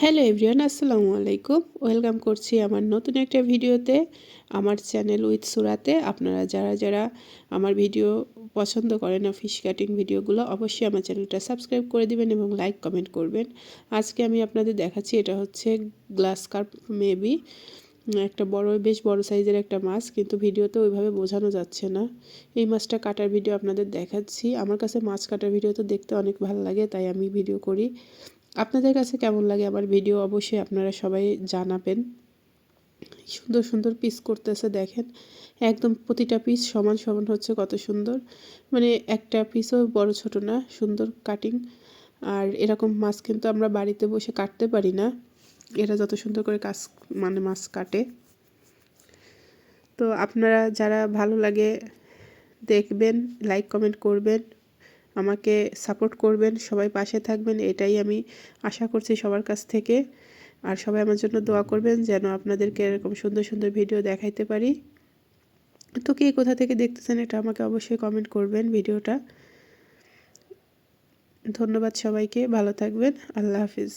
Hello everyone, আসসালামু আলাইকুম। Welcome করছি আমার নতুন একটা ভিডিওতে, আমার চ্যানেল উইথ সুরাতে। আপনারা যারা যারা আমার ভিডিও পছন্দ করেন না, ফিশ কাটিং ভিডিওগুলো, অবশ্যই আমার চ্যানেলটা সাবস্ক্রাইব করে দিবেন এবং লাইক, কমেন্ট করবেন। আজকে আমি আপনাদের দেখাচ্ছি, এটা হচ্ছে গ্লাস কার্প মেবি। একটা বড়, বেশ বড় সাইজের একটা মাছ, কিন্তু ভিডিওতে ওইভাবে বোঝানো যাচ্ছে না। এই মাছটা কাটার ভিডিও আপনাদের দেখাচ্ছি। আমার কাছে মাছ কাটার ভিডিও তো দেখতে অনেক ভালো লাগে, তাই আমি ভিডিও করি। আপনাদের কাছে কেমন লাগে আমার ভিডিও অবশ্যই আপনারা সবাই জানাবেন। সুন্দর সুন্দর পিস করতেছে, দেখেন। একদম প্রতিটা পিস সমান সমান হচ্ছে কত সুন্দর। মানে একটা পিসও বড়, ছোট না, সুন্দর কাটিং আর এরকম মাছ কিন্তু আমরা বাড়িতে বসে কাটতে পারি না। এরা যত সুন্দর করে কাজ মানে মাছ কাটে। তো আপনারা যারা ভালো লাগে, দেখবেন লাইক কমেন্ট করবেন। আমাকে সাপোর্ট করবেন, সবাই পাশে থাকবেন, এটাই আমি আশা করছি সবার কাছ থেকে। আর সবাই আমার জন্য দোয়া করবেন যেন আপনাদেরকে এরকম সুন্দর সুন্দর ভিডিও দেখাইতে পারি। তো কে কোথা থেকে দেখতেছেন এটা আমাকে অবশ্যই কমেন্ট করবেন ভিডিওটা। ধন্যবাদ সবাইকে, ভালো থাকবেন, আল্লাহ হাফিজ।